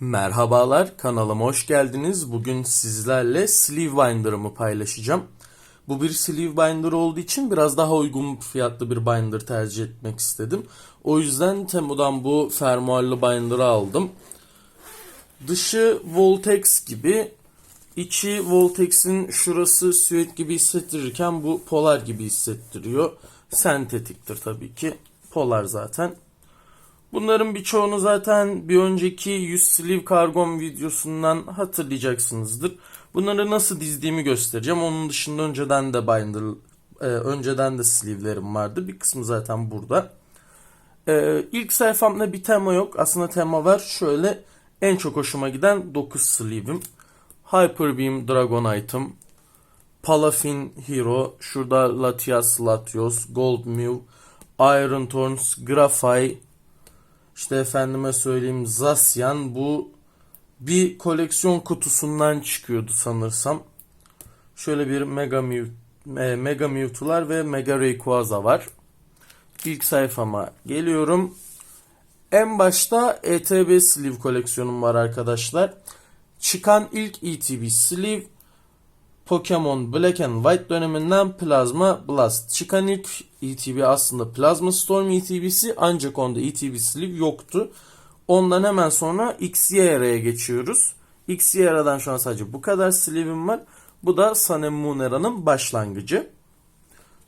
Merhabalar, kanalıma hoş geldiniz. Bugün sizlerle Sleeve Binder'ımı paylaşacağım. Bu bir Sleeve Binder olduğu için biraz daha uygun fiyatlı bir binder tercih etmek istedim. O yüzden Temu'dan bu fermuarlı binder'ı aldım. Dışı Voltex gibi, içi Voltex'in şurası süet gibi hissettirirken bu polar gibi hissettiriyor. Sentetiktir tabii ki. Polar zaten. Bunların birçoğunu zaten bir önceki 100 sleeve kargom videosundan hatırlayacaksınızdır. Bunları nasıl dizdiğimi göstereceğim. Onun dışında önceden de binder, e, önceden de sleeve'lerim vardı. Bir kısmı zaten burada. E, ilk sayfamda bir tema yok. Aslında tema var. Şöyle en çok hoşuma giden 9 sleeve'im. Hyper Beam Dragon Item, Palafin Hero, şurada Latias Latios, Gold Mew, Iron Thorns, Graphite, işte efendime söyleyeyim Zacian bu bir koleksiyon kutusundan çıkıyordu sanırsam. Şöyle bir Mega Mew, e, Mega Mewtwo'lar ve Mega Rayquaza var. İlk sayfama geliyorum. En başta ETB Sleeve koleksiyonum var arkadaşlar. Çıkan ilk ETB Sleeve Pokemon Black and White döneminden Plasma Blast. Çıkan ilk ETB aslında Plasma Storm ETB'si ancak onda ETB Sleeve yoktu. Ondan hemen sonra XY era'ya geçiyoruz. XY eradan şu an sadece bu kadar sleeve'im var. Bu da Sun and Moon era'nın başlangıcı.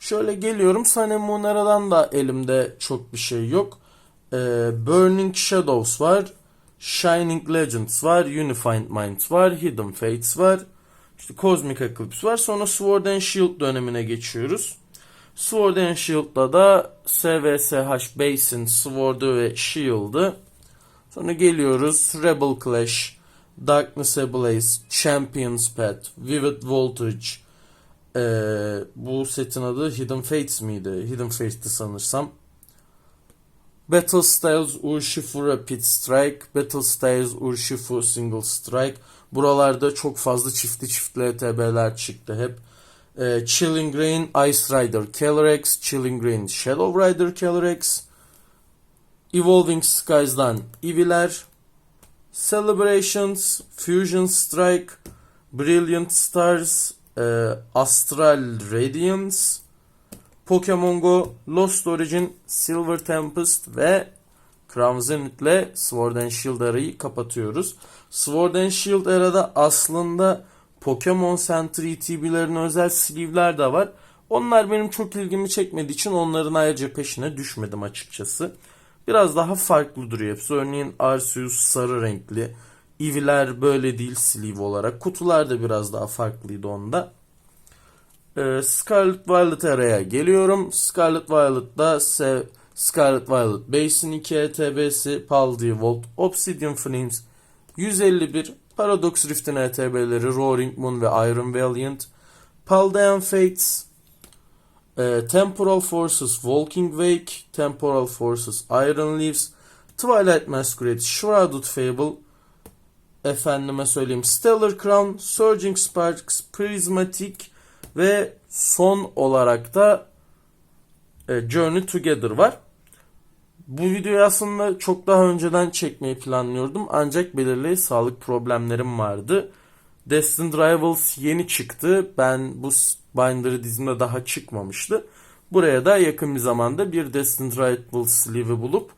Şöyle geliyorum. Sun and Moon era'dan da elimde çok bir şey yok. Ee, Burning Shadows var. Shining Legends var. Unified Minds var. Hidden Fates var. İşte Cosmic Eclipse var. Sonra Sword and Shield dönemine geçiyoruz. Sword and Shield'da da SVSH Basin, Sword'u ve Shield'ı. Sonra geliyoruz Rebel Clash, Darkness Ablaze, Champions Path, Vivid Voltage. Ee, bu setin adı Hidden Fates miydi? Hidden Fates'ti sanırsam. Battle Styles Urshifu Rapid Strike, Battle Styles Urshifu Single Strike. Buralarda çok fazla çiftli çiftli ETB'ler çıktı hep. Ee, Chilling Rain Ice Rider Calyrex, Chilling Rain Shadow Rider Calyrex, Evolving Skies'dan Eviler, Celebrations, Fusion Strike, Brilliant Stars, e, Astral Radiance, Pokemon Go, Lost Origin, Silver Tempest ve Crown Zenith'le Sword and Shield arayı kapatıyoruz. Sword and Shield arada aslında Pokemon Center ETB'lerine özel sleeve'ler de var. Onlar benim çok ilgimi çekmediği için onların ayrıca peşine düşmedim açıkçası. Biraz daha farklı duruyor hepsi. Örneğin Arceus sarı renkli. Eevee'ler böyle değil sleeve olarak. Kutular da biraz daha farklıydı onda. Ee, Scarlet Violet araya geliyorum. Scarlet Violet'da Se Scarlet Violet Basin 2 ETB'si, Paldi Volt, Obsidian Flames 151, Paradox Rift'in ETB'leri Roaring Moon ve Iron Valiant, Paldean Fates, e, Temporal Forces Walking Wake, Temporal Forces Iron Leaves, Twilight Masquerade Shrouded Fable, efendime söyleyeyim Stellar Crown, Surging Sparks, Prismatic ve son olarak da e, Journey Together var. Bu videoyu aslında çok daha önceden çekmeyi planlıyordum ancak belirli sağlık problemlerim vardı. Destined Rivals yeni çıktı. Ben bu binder'ı dizimde daha çıkmamıştı. Buraya da yakın bir zamanda bir Destined Rivals sleeve'i bulup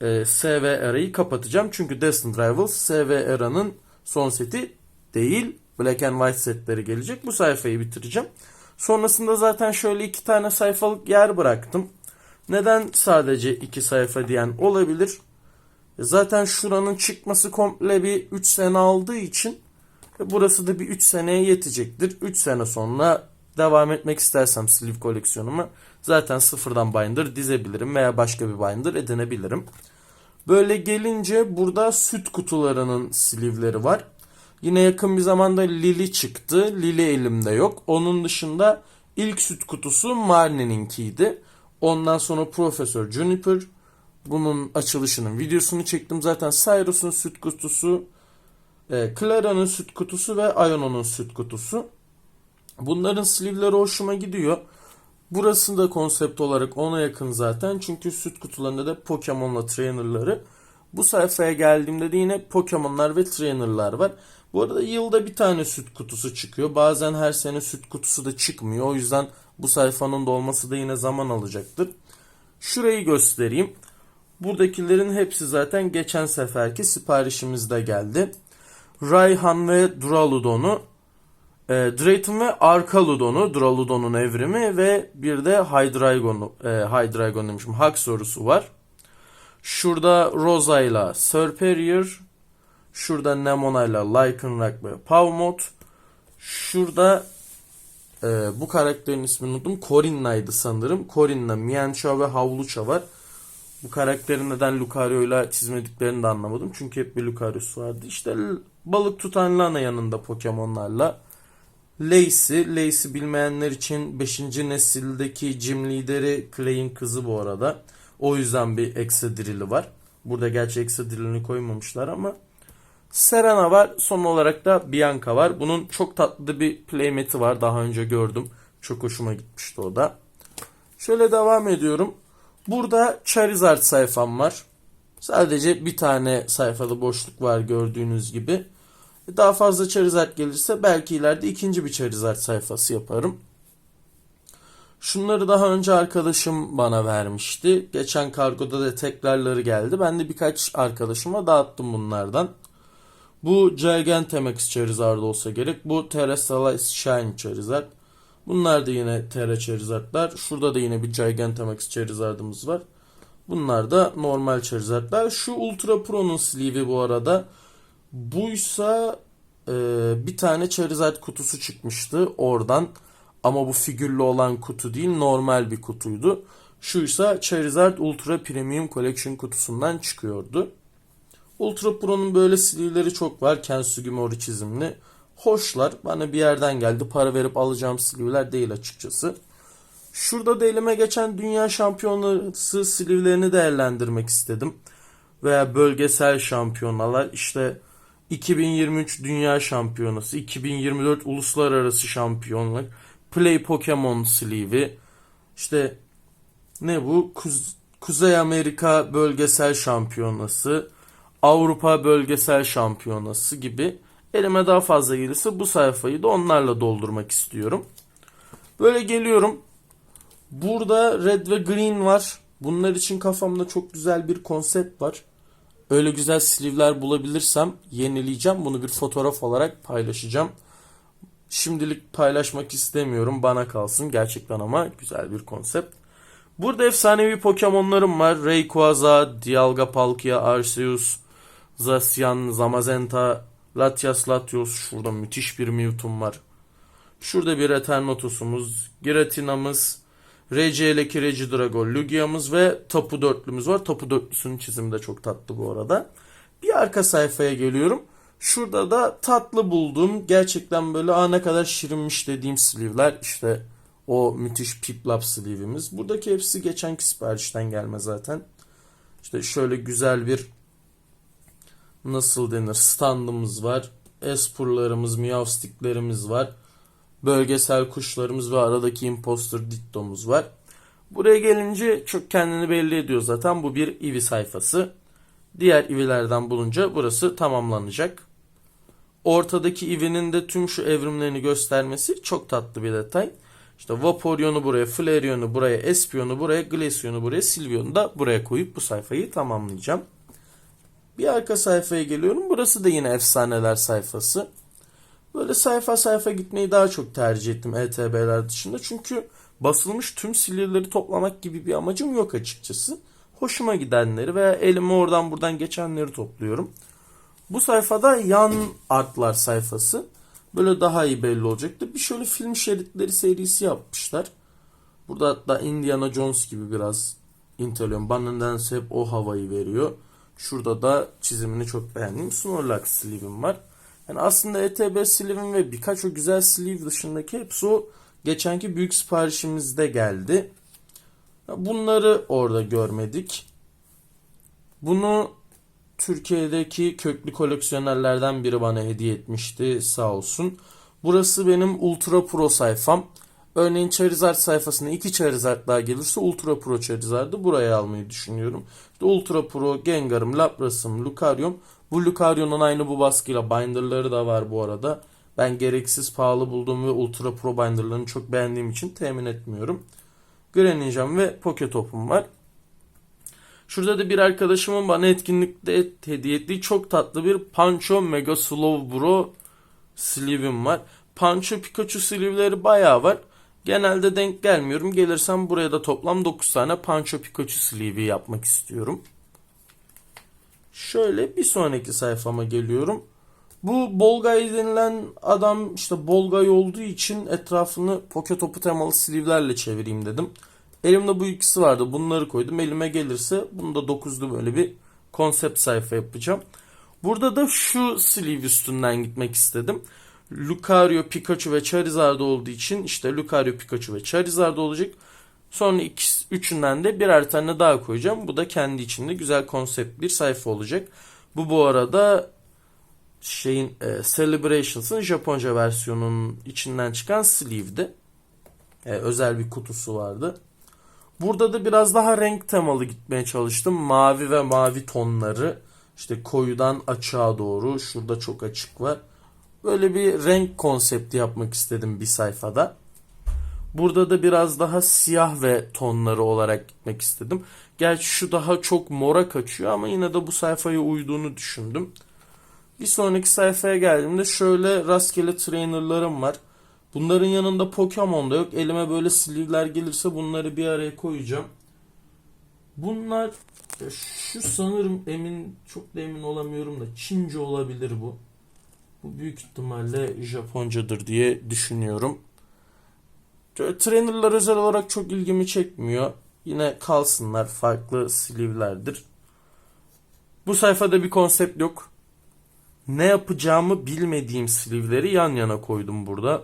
e, SV era'yı kapatacağım. Çünkü Destined Rivals SV era'nın son seti değil. Black and White setleri gelecek. Bu sayfayı bitireceğim. Sonrasında zaten şöyle iki tane sayfalık yer bıraktım. Neden sadece iki sayfa diyen olabilir. Zaten şuranın çıkması komple bir 3 sene aldığı için burası da bir 3 seneye yetecektir. 3 sene sonra devam etmek istersem sleeve koleksiyonuma zaten sıfırdan binder dizebilirim veya başka bir binder edinebilirim. Böyle gelince burada süt kutularının sleeve'leri var. Yine yakın bir zamanda Lili çıktı. Lili elimde yok. Onun dışında ilk süt kutusu Marnie'ninkiydi. Ondan sonra Profesör Juniper. Bunun açılışının videosunu çektim. Zaten Cyrus'un süt kutusu, e, Clara'nın süt kutusu ve Iono'nun süt kutusu. Bunların sleeve'leri hoşuma gidiyor. Burası da konsept olarak ona yakın zaten. Çünkü süt kutularında da Pokemon'la trainerları Bu sayfaya geldiğimde de yine Pokemon'lar ve Trainer'lar var. Bu arada yılda bir tane süt kutusu çıkıyor. Bazen her sene süt kutusu da çıkmıyor. O yüzden bu sayfanın dolması da yine zaman alacaktır. Şurayı göstereyim. Buradakilerin hepsi zaten geçen seferki siparişimizde geldi. Rayhan ve Duraludon'u, e, Drayton ve Arkaludon'u, Duraludon'un evrimi ve bir de Hydreigon'u, e, Hydreigon demişim, Haxorus'u var. Şurada Rosa ile Serperior, şurada Nemona ile Lycanroc ve Pawmot, şurada e, bu karakterin ismini unuttum. Corinna'ydı sanırım. Corinna, Mienshao ve Havlucha var. Bu karakterin neden Lucario ile çizmediklerini de anlamadım. Çünkü hep bir Lucario'su vardı. İşte balık tutan Lana yanında Pokemon'larla. Lacey, Lacey bilmeyenler için 5. nesildeki gym lideri Clay'in kızı bu arada. O yüzden bir Exedirili var. Burada gerçi Exedirilini koymamışlar ama Serena var. Son olarak da Bianca var. Bunun çok tatlı bir playmat'i var. Daha önce gördüm. Çok hoşuma gitmişti o da. Şöyle devam ediyorum. Burada Charizard sayfam var. Sadece bir tane sayfada boşluk var gördüğünüz gibi. Daha fazla Charizard gelirse belki ileride ikinci bir Charizard sayfası yaparım. Şunları daha önce arkadaşım bana vermişti. Geçen kargoda da tekrarları geldi. Ben de birkaç arkadaşıma dağıttım bunlardan. Bu Gigantamax Charizard olsa gerek. Bu Terrestrialize Shine Charizard. Bunlar da yine Terra Charizard'lar. Şurada da yine bir Gigantamax Charizard'ımız var. Bunlar da normal Charizard'lar. Şu Ultra Pro'nun sleeve'i bu arada. Buysa e, bir tane Charizard kutusu çıkmıştı oradan. Ama bu figürlü olan kutu değil normal bir kutuydu. Şuysa Charizard Ultra Premium Collection kutusundan çıkıyordu. Ultra Pro'nun böyle sleeve'leri çok var. Kensugi Mori çizimli. Hoşlar. Bana bir yerden geldi. Para verip alacağım sleeve'ler değil açıkçası. Şurada da elime geçen dünya şampiyonası sleeve'lerini değerlendirmek istedim. Veya bölgesel şampiyonalar. İşte 2023 Dünya Şampiyonası, 2024 Uluslararası Şampiyonlar, Play Pokemon Sleeve'i, işte ne bu? Kuz- Kuzey Amerika Bölgesel Şampiyonası, Avrupa Bölgesel Şampiyonası gibi elime daha fazla gelirse bu sayfayı da onlarla doldurmak istiyorum. Böyle geliyorum. Burada red ve green var. Bunlar için kafamda çok güzel bir konsept var. Öyle güzel sleeve'ler bulabilirsem yenileyeceğim. Bunu bir fotoğraf olarak paylaşacağım. Şimdilik paylaşmak istemiyorum. Bana kalsın. Gerçekten ama güzel bir konsept. Burada efsanevi Pokemon'larım var. Rayquaza, Dialga Palkia, Arceus, Zacian, Zamazenta, Latias Latios. Şurada müthiş bir Mewtwo var. Şurada bir Eternatus'umuz, Giratina'mız, RC'leki Regidrago, Lugia'mız ve Tapu dörtlümüz var. Tapu dörtlüsünün çizimi de çok tatlı bu arada. Bir arka sayfaya geliyorum. Şurada da tatlı bulduğum gerçekten böyle ana kadar şirinmiş dediğim sleeve'ler işte o müthiş Piplap sleeve'imiz. Buradaki hepsi geçenki siparişten gelme zaten. İşte şöyle güzel bir nasıl denir standımız var. Espurlarımız, Meowstic'lerimiz var. Bölgesel kuşlarımız ve aradaki imposter dittomuz var. Buraya gelince çok kendini belli ediyor zaten. Bu bir ivi sayfası. Diğer ivilerden bulunca burası tamamlanacak. Ortadaki ivinin de tüm şu evrimlerini göstermesi çok tatlı bir detay. İşte Vaporeon'u buraya, Flareon'u buraya, Espion'u buraya, Glaceon'u buraya, Sylveon'u da buraya koyup bu sayfayı tamamlayacağım. Bir arka sayfaya geliyorum. Burası da yine efsaneler sayfası. Böyle sayfa sayfa gitmeyi daha çok tercih ettim ETB'ler dışında. Çünkü basılmış tüm silirleri toplamak gibi bir amacım yok açıkçası. Hoşuma gidenleri veya elime oradan buradan geçenleri topluyorum. Bu sayfada yan artlar sayfası. Böyle daha iyi belli olacaktı. Bir şöyle film şeritleri serisi yapmışlar. Burada hatta Indiana Jones gibi biraz inteliyorum. Bana nedense hep o havayı veriyor. Şurada da çizimini çok beğendiğim Snorlax sleeve'im var. Yani aslında ETB sleeve'im ve birkaç o güzel sleeve dışındaki hepsi o geçenki büyük siparişimizde geldi. Bunları orada görmedik. Bunu Türkiye'deki köklü koleksiyonerlerden biri bana hediye etmişti sağ olsun. Burası benim Ultra Pro sayfam. Örneğin Charizard sayfasına iki Charizard daha gelirse Ultra Pro Charizard'ı buraya almayı düşünüyorum. İşte Ultra Pro, Gengar'ım, Lapras'ım, Lucario'm. Bu Lucario'nun aynı bu baskıyla binderları da var bu arada. Ben gereksiz pahalı buldum ve Ultra Pro binderlarını çok beğendiğim için temin etmiyorum. Greninja'm ve Poketop'um var. Şurada da bir arkadaşımın bana etkinlikte hediye ettiği çok tatlı bir Pancho Mega Slow Bro sleeve'im var. Pancho Pikachu sleeve'leri bayağı var. Genelde denk gelmiyorum. Gelirsem buraya da toplam 9 tane Pancho Pikachu sleeve'i yapmak istiyorum. Şöyle bir sonraki sayfama geliyorum. Bu Bolgay denilen adam işte Bolgay olduğu için etrafını Poketopu temalı sleeve'lerle çevireyim dedim. Elimde bu ikisi vardı. Bunları koydum. Elime gelirse bunu da 9'lu böyle bir konsept sayfa yapacağım. Burada da şu sleeve üstünden gitmek istedim. Lucario, Pikachu ve Charizard olduğu için işte Lucario, Pikachu ve Charizard olacak. Sonra ikisi, üçünden de birer tane daha koyacağım. Bu da kendi içinde güzel konsept bir sayfa olacak. Bu bu arada şeyin e, Celebrations'ın Japonca versiyonunun içinden çıkan sleeve'di. E, özel bir kutusu vardı. Burada da biraz daha renk temalı gitmeye çalıştım. Mavi ve mavi tonları işte koyudan açığa doğru şurada çok açık var. Böyle bir renk konsepti yapmak istedim bir sayfada. Burada da biraz daha siyah ve tonları olarak gitmek istedim. Gerçi şu daha çok mora kaçıyor ama yine de bu sayfaya uyduğunu düşündüm. Bir sonraki sayfaya geldiğimde şöyle rastgele trainerlarım var. Bunların yanında Pokemon da yok. Elime böyle sleeve'ler gelirse bunları bir araya koyacağım. Bunlar şu sanırım emin çok da emin olamıyorum da Çince olabilir bu. Bu büyük ihtimalle Japoncadır diye düşünüyorum. Trainerlar özel olarak çok ilgimi çekmiyor. Yine kalsınlar farklı sleeve'lerdir. Bu sayfada bir konsept yok. Ne yapacağımı bilmediğim sleeve'leri yan yana koydum burada.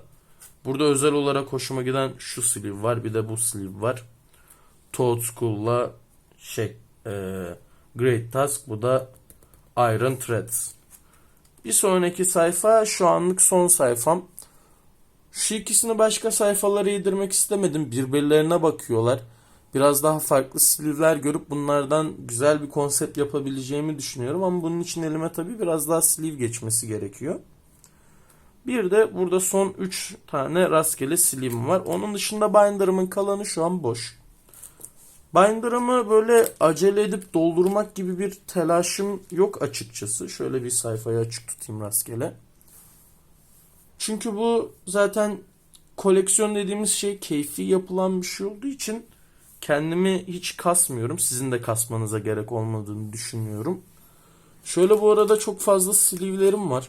Burada özel olarak hoşuma giden şu sleeve var. Bir de bu sleeve var. Toad School'la şey e, Great Task. Bu da Iron Threads. Bir sonraki sayfa şu anlık son sayfam. Şu ikisini başka sayfalara yedirmek istemedim. Birbirlerine bakıyorlar. Biraz daha farklı sleeve'ler görüp bunlardan güzel bir konsept yapabileceğimi düşünüyorum. Ama bunun için elime tabii biraz daha sleeve geçmesi gerekiyor. Bir de burada son 3 tane rastgele sleeve'im var. Onun dışında binder'ımın kalanı şu an boş. Binder'ımı böyle acele edip doldurmak gibi bir telaşım yok açıkçası. Şöyle bir sayfayı açık tutayım rastgele. Çünkü bu zaten koleksiyon dediğimiz şey keyfi yapılan bir şey olduğu için kendimi hiç kasmıyorum. Sizin de kasmanıza gerek olmadığını düşünüyorum. Şöyle bu arada çok fazla sleeve'lerim var.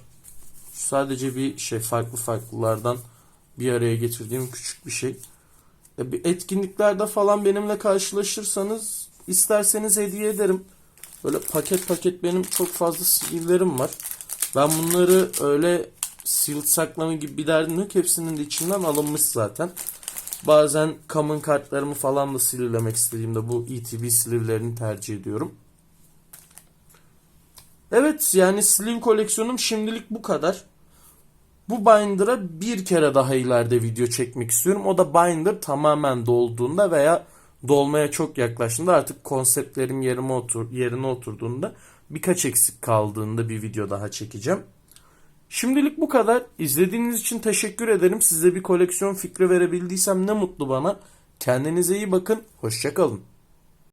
Sadece bir şey farklı farklılardan bir araya getirdiğim küçük bir şey. Etkinliklerde falan benimle karşılaşırsanız isterseniz hediye ederim. Böyle paket paket benim çok fazla sleeve'lerim var. Ben bunları öyle sealed saklama gibi bir derdim yok. Hepsinin de içinden alınmış zaten. Bazen common kartlarımı falan da sleevelemek istediğimde bu ETB sleeve'lerini tercih ediyorum. Evet yani sleeve koleksiyonum şimdilik bu kadar. Bu binder'a bir kere daha ileride video çekmek istiyorum. O da binder tamamen dolduğunda veya dolmaya çok yaklaştığında artık konseptlerim yerine, otur, yerine oturduğunda birkaç eksik kaldığında bir video daha çekeceğim. Şimdilik bu kadar. İzlediğiniz için teşekkür ederim. Size bir koleksiyon fikri verebildiysem ne mutlu bana. Kendinize iyi bakın. Hoşçakalın.